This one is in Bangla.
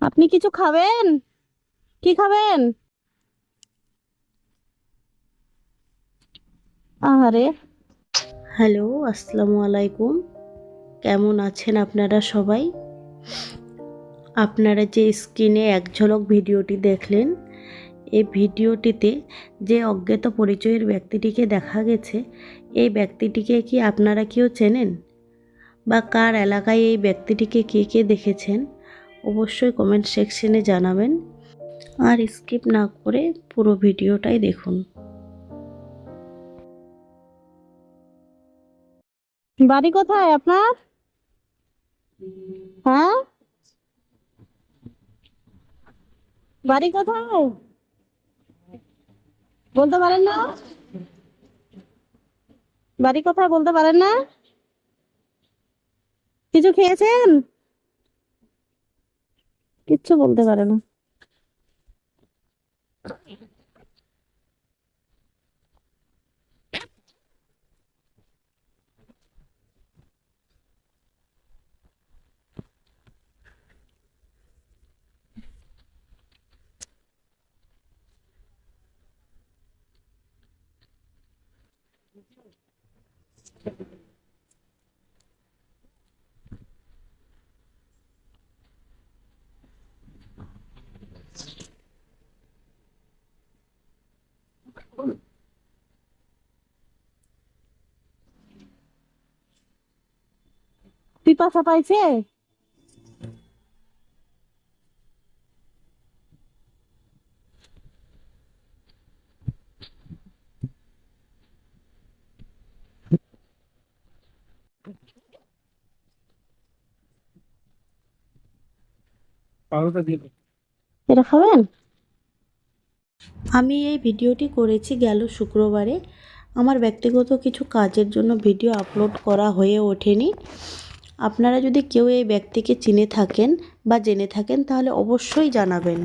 আপনি কিছু খাবেন? কি খাবেন? আহারে। হ্যালো, আসসালামু আলাইকুম। কেমন আছেন আপনারা সবাই? আপনারা যে স্ক্রিনে এক ঝলক ভিডিওটি দেখলেন, এই ভিডিওটিতে যে অজ্ঞাত পরিচয়ের ব্যক্তিটিকে দেখা গেছে, এই ব্যক্তিটিকে কি আপনারা কেউ চেনেন? বা কার এলাকায় এই ব্যক্তিটিকে কে কে দেখেছেন? অবশ্যই কমেন্ট সেকশনে জানাবেন। আর স্কিপ না করে পুরো ভিডিওটাই দেখুন। বাড়ি কোথায় আপনার? হ্যাঁ? বাড়ি কোথায়? বলতে পারেন না? বাড়ি কোথায় বলতে পারেন না? কিছু খেয়েছেন? কিচ্ছু বলতে পারে না পিপাসা পাইছে? এটা খাবেন? আমি এই ভিডিওটি করেছি গেল শুক্রবারে। আমার ব্যক্তিগত কিছু কাজের জন্য ভিডিও আপলোড করা হয়ে ওঠেনি। আপনারা যদি কেউ এই ব্যক্তিকে চিনে থাকেন বা জেনে থাকেন, তাহলে অবশ্যই জানাবেন।